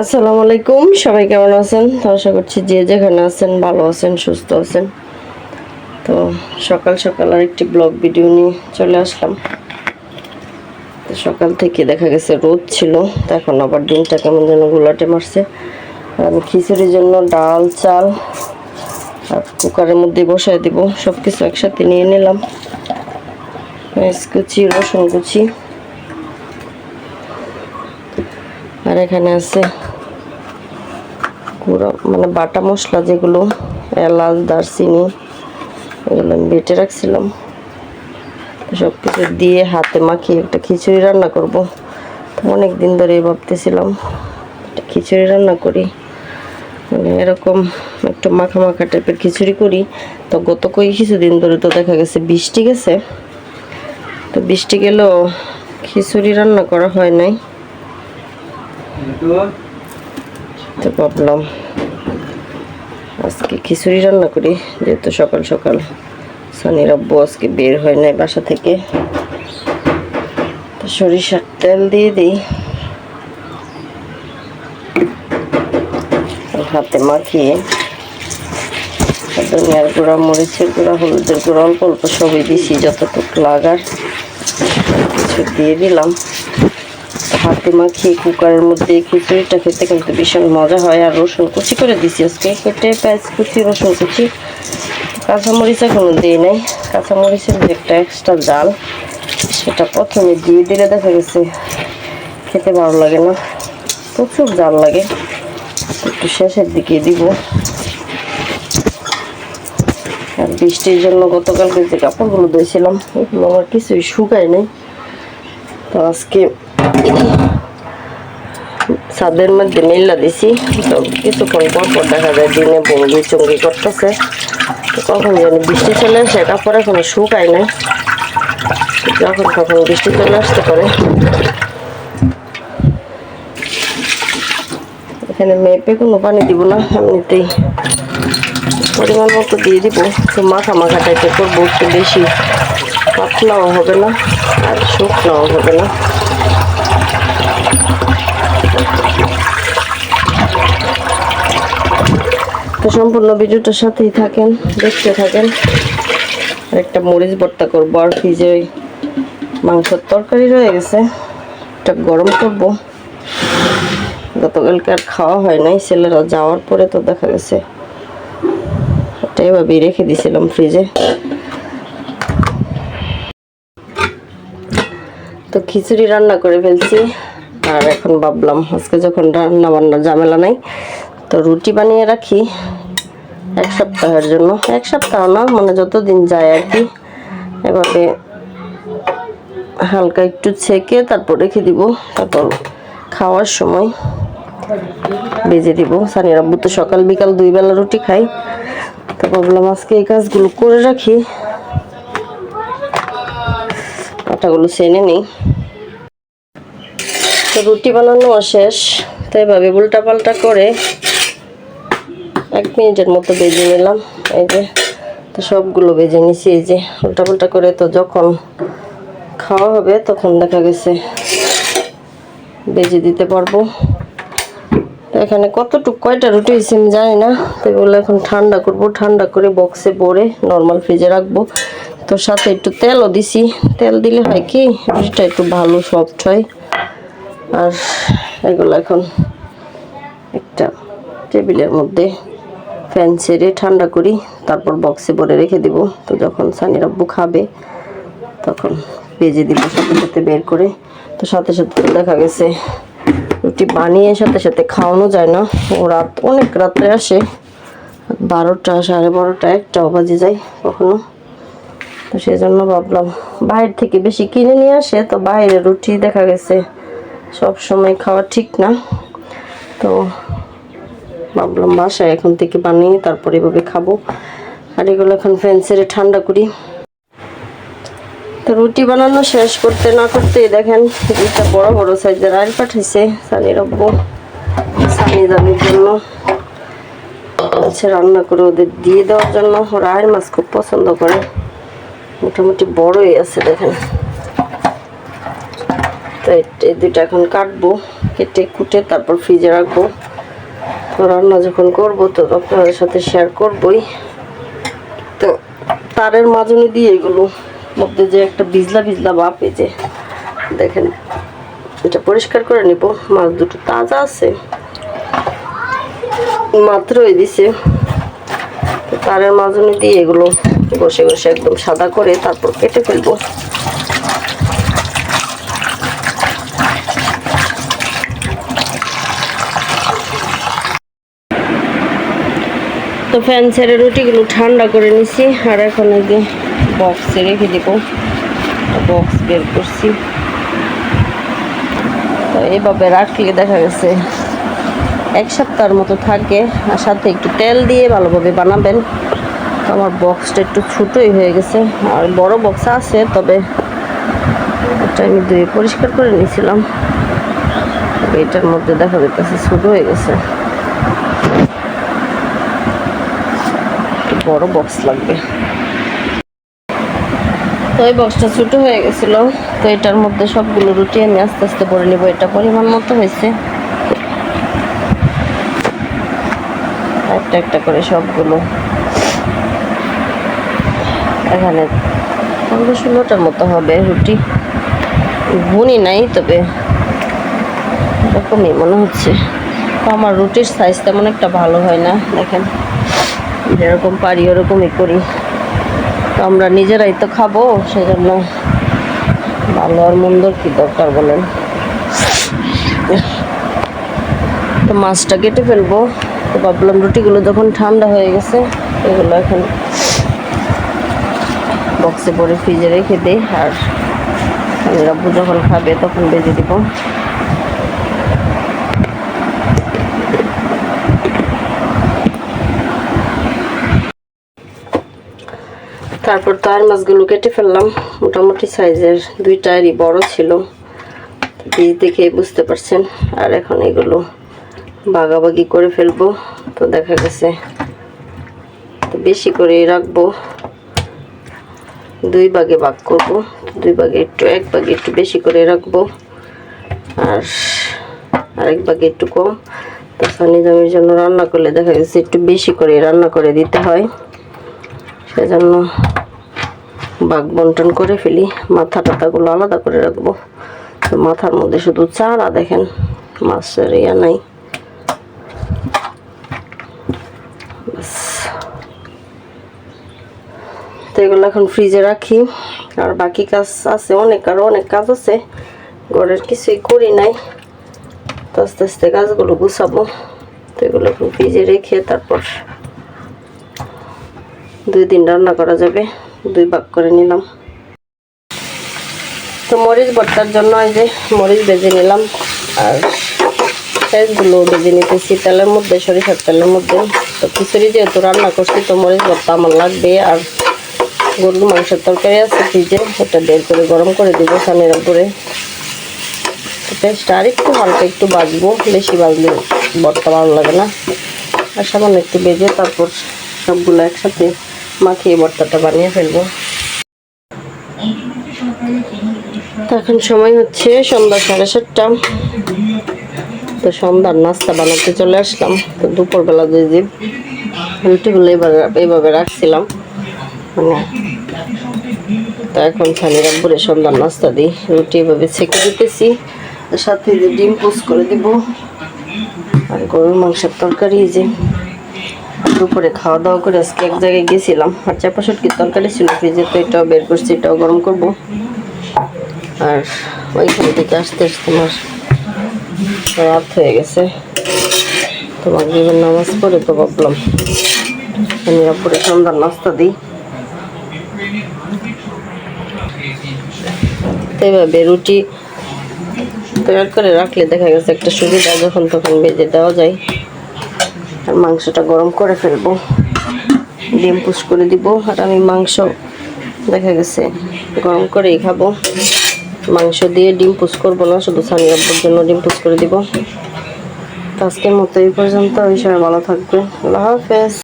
আসসালামু আলাইকুম, সবাই কেমন আছেন? আশা করছি যে যেখানে আছেন ভালো আছেন, সুস্থ আছেন। তো সকাল সকাল আর একটি ব্লগ ভিডিও নিয়ে চলে আসলাম। তো সকাল থেকে দেখা গেছে রোদ ছিল, তো এখন আবার দিনটা কেমন যেন গুলাটে মারছে। আমি খিচুড়ির জন্য ডাল, চাল আর কুকারের মধ্যে বসায় দিব। সব কিছু একসাথে নিয়ে নিলাম। কুচি, রসুন কুচি। আর এখানে আছে গুঁড়ো মানে বাটা মশলা যেগুলো, এলাচ, দারচিনি, এগুলো আমি বেটে রাখছিলাম। সব কিছু দিয়ে হাতে মাখিয়ে একটা খিচুড়ি রান্না করব। অনেক দিন ধরে ভাবতেছিলাম একটা খিচুড়ি রান্না করি। মানে এরকম একটু মাখা মাখা টাইপের খিচুড়ি করি। তো গত কই কিছুদিন ধরে তো দেখা গেছে বৃষ্টি গেছে। তো বৃষ্টি গেলেও খিচুড়ি রান্না করা হয় নাই। তো ভাবলাম আজকে খিচুড়ি রান্না করি, যেহেতু সকাল সকাল সানির আব্বু আজকে বের হয় নাই বাসা থেকে। তো সরিষার তেল দিয়ে দিই। হাতে মাখিয়ে ধনিয়ার গুঁড়া, মরিচের গুঁড়া, হলুদের গুঁড়া, অল্প অল্প সবই দিছি, যতটুকু লাগার কিছু দিয়ে দিলাম। হাতে মাখিয়ে কুকারের মধ্যে খিচুড়িটা খেতে কিন্তু ভীষণ মজা হয়, আর রসুন কুচি করে দিছি আজকে। কেটে পেঁয়াজ কুচি, রসুন কুচি। কাঁচামরিচ এখনও দিই নাই। কাঁচামরিচের যে একটা এক্সট্রা জাল, সেটা প্রথমে দিয়ে দিলে দেখা গেছে খেতে ভালো লাগে না। প্রচুর জাল লাগে। একটু শেষের দিকে দিব। আর বৃষ্টির জন্য গতকালকে যে কাপড়গুলো ধুয়েছিলাম, এগুলো আমার কিছুই শুকায় নেই। তো আজকে ছাদের মধ্যে মিল্লা দিছি। তো কিছুক্ষণ পর পর দেখা যায় দিনে বঙ্গি চঙ্গি করতেছে। কখন যেন বৃষ্টি চলে আসে কাপড় এখনও শুকায় না যখন তখন বৃষ্টি চলে আসতে পারে। এখানে মেপে কোনো পানি দিব না, এমনিতেই। পরিমাণ মতো দিয়ে দিব। তো মাখা মাখা টাইপের করব, একটু বেশি পাতলাও হবে না, আর শুকনাও হবে না। তো সম্পূর্ণ ভিডিওটার সাথেই থাকেন, দেখতে থাকেন। আর একটা মরিচ ভর্তা করব, আর ফ্রিজে ওই মাংসের তরকারি রয়ে গেছে। এটা গরম করব। গতকালকে আর খাওয়া হয় নাই, ছেলেরা যাওয়ার পরে তো দেখা গেছে। এটা এভাবেই রেখে দিয়েছিলাম ফ্রিজে। তো খিচুড়ি রান্না করে ফেলছি, আর এখন ভাবলাম আজকে যখন রান্না বান্নার ঝামেলা নাই তো রুটি বানিয়ে রাখি এক সপ্তাহের জন্য। এক সপ্তাহ না মানে যতদিন যায় আর কি। এভাবে হালকা একটু ছেঁকে তারপর রেখে দিব। তারপর খাওয়ার সময় বেজে দিব। সানির আব্বু তো সকাল বিকাল দুই বেলা রুটি খাই তো ভাবলাম আজকে এই কাজগুলো করে রাখি। আটাগুলো সেনে নেই। তো রুটি বানানো শেষ। তো এভাবে উল্টা পাল্টা করে এক মিনিটের মতো বেজে নিলাম। এই যে, তো সবগুলো বেজে নিছি, এই যে উল্টা পাল্টা করে তো যখন খাওয়া হবে তখন দেখা গেছে বেজে দিতে পারব। তো এখানে কতটুকু, কয়টা রুটি হয়েছে আমি জানি না, তো এগুলো এখন ঠান্ডা করব, ঠান্ডা করে বক্সে ভরে নর্মাল ফ্রিজে রাখব। তো সাথে একটু তেলও দিছি। তেল দিলে হয় কি, রুটিটা একটু ভালো সফট হয়। আর এগুলো এখন একটা টেবিলের মধ্যে ফ্যান ছেড়ে ঠান্ডা করি, তারপর বক্সে ভরে রেখে দিব। তো যখন সানি রাব্বু খাবে, তখন ভেজে দিব সাথে সাথে বের করে। তো সাথে সাথে দেখা গেছে, রুটি বানিয়ে সাথে সাথে খাওয়ানো যায় না। ও রাত, অনেক রাত্রে আসে। বারোটা, সাড়ে বারোটা, একটাও বাজে যায় কখনো। তো সেই জন্য ভাবলাম, বাইরে থেকে বেশি কিনে নিয়ে আসে। তো বাইরে রুটি দেখা গেছে, সব সময় খাওয়া ঠিক না। তো ভাবলাম বাসায় এখন থেকে বানিয়ে তারপরে এভাবে খাব। আর এগুলো এখন ফ্যান্সেরে ঠান্ডা করি। তো রুটি বানানো শেষ করতে না করতে দেখেন দুইটা বড় বড় সাইজের আইল পাঠাইছে সানির আব্বু সানি দাদির জন্য। রান্না করে ওদের দিয়ে দেওয়ার জন্য, ওরা আইল মাছ খুব পছন্দ করে। মোটামুটি বড়ই আছে দেখেন। তো এই- দুইটা এখন কাটবো, কেটে কুটে তারপর ফ্রিজে রাখব। তো রান্না যখন করব তো আপনাদের সাথে শেয়ার করবই। তো তারের মাজনি দিয়ে এগুলো মধ্যে যে একটা বিজলা বিজলা বাপ যে, দেখেন, এটা পরিষ্কার করে নিব। মাছ দুটো তাজা আছে। মাত্রই দিছে। তারের মাজনি দিয়ে এগুলো বসে বসে একদম সাদা করে তারপর কেটে ফেলব। তো ফ্যান ছেড়ে রুটিগুলো ঠান্ডা করে নিছি, আর এখন আগে বক্সে রেখে দিব। বক্স বের করছি। তো এভাবে রাখলে দেখা গেছে এক সপ্তাহের মতো থাকে, আর সাথে একটু তেল দিয়ে ভালোভাবে বানাবেন। আমার বক্সটা একটু ছোটোই হয়ে গেছে। আর বড় বক্স আছে, তবে এটা আমি ধুয়ে পরিষ্কার করে নিয়েছিলাম। এটার মধ্যে দেখা যাচ্ছে ছোটো হয়ে গেছে। বড় বক্স লাগবে। তো এই বক্সটা ছোটো হয়ে গেছিল। তো এটার মধ্যে সবগুলো রুটি আমি আস্তে আস্তে করে নেব, এটা পরিমাণ মতো হয়েছে। একটা একটা করে সবগুলো। এখানে পনেরো ষোলোটার মতো হবে রুটি। গুনি নাই, তবে এরকমই মনে হচ্ছে। আমার রুটির সাইজ তেমন একটা ভালো হয় না, দেখেন। যেরকম পারি, ওরকমই করি। তো আমরা নিজেরাই তো খাব, সেজন্য ভালো আর মন্দর কি দরকার বলেন? তো মাছটা কেটে ফেলব। তো ভাবলাম রুটিগুলো যখন ঠান্ডা হয়ে গেছে, এগুলো এখন বক্সে পরে ফ্রিজে রেখে দিই, আর রাব্বু যখন খাবে তখন বেজে দিব। তারপর তার মাছগুলো কেটে ফেললাম। মোটামুটি সাইজের দুইটারই বড় ছিল। দেখে বুঝতে পারছেন। আর এখন এগুলো ভাগাভাগি করে ফেলব। তো দেখা গেছে তো বেশি করে রাখব। দুই ভাগে ভাগ করব। দুই ভাগে একটু, এক ভাগে একটু বেশি করে রাখব। আর আরেক ভাগে একটু কম। তো সানি জামির জন্য রান্না করলে দেখা গেছে একটু বেশি করে রান্না করে দিতে হয়। সেজন্য বাঘ বন্টন করে ফেলি। মাথা টাথাগুলো আলাদা করে রাখব। তো মাথার মধ্যে শুধু চারা দেখেন, মাছের ইয়া নাই। তো এগুলো এখন ফ্রিজে রাখি। আর বাকি কাজ আছে, অনেক আরও অনেক কাজ আছে। ঘরের কিছুই করি নাই। তো আস্তে আস্তে কাজগুলো গুছাবো। তো এগুলো ফ্রিজে রেখে তারপর দুই দিন রান্না করা যাবে, দুই ভাগ করে নিলাম। তো মরিচ ভর্তার জন্য এই যে মরিচ ভেজে নিলাম, আর পেঁয়াজগুলো ভেজে নিতেছি, তেলের মধ্যে, সরিষার তেলের মধ্যে। তো খিচুড়ি যেহেতু রান্না করছি, তো মরিচ ভর্তা আমার লাগবে, আর গরুর মাংসের তরকারি আছে ফ্রিজে ওটা বের করে গরম করে দিব সানের উপরে। পেঁয়াজটা আর একটু হালকা একটু বাজবো বেশি বাজলে ভর্তা ভালো লাগে না। আর সামান্য একটু বেজে তারপর সবগুলো একসাথে মাখিয়ে ভর্তাটা বানিয়ে ফেলব। এখন সময় হচ্ছে সন্ধ্যা সাড়ে সাতটা। তো সন্ধ্যার নাস্তা বানাতে চলে আসলাম। তো দুপুরবেলা যে যে রুটিগুলো এবার এইভাবে রাখছিলাম। মানে তো এখন ছানি রাখব সন্ধ্যার নাস্তা দিই। রুটি এভাবে ছেঁকে দিতেছি। সাথে ডিম পোস্ট করে দিব। আর গরুর মাংসের তরকারি যে। দুপুরে খাওয়া দাওয়া করে আজকে এক জায়গায় গেছিলাম। আর চাপা সুটকির তরকারি ছিল, ফ্রিজে তো এটাও বের করছি, এটাও গরম করব। আর ওইখান থেকে আসতে আসতে আমার রাত হয়ে গেছে। তো মাগরিবের নামাজ পড়ে তো ভাবলাম আমি আপুরে সন্ধ্যার নাস্তা দিই। এইভাবে রুটি তৈরি করে রাখলে দেখা গেছে একটা সুবিধা, যখন তখন বেজে দেওয়া যায়। আর মাংসটা গরম করে ফেলব। ডিম পুষ করে দিব আর আমি মাংস, দেখা গেছে, গরম করেই খাব। মাংস দিয়ে ডিম পুষ করব না, শুধু সানি আব্বুর জন্য ডিম পুষ করে দিব। আজকের মতো এই পর্যন্ত ওই সময় ভালো থাকবে আল্লাহ হাফেজ।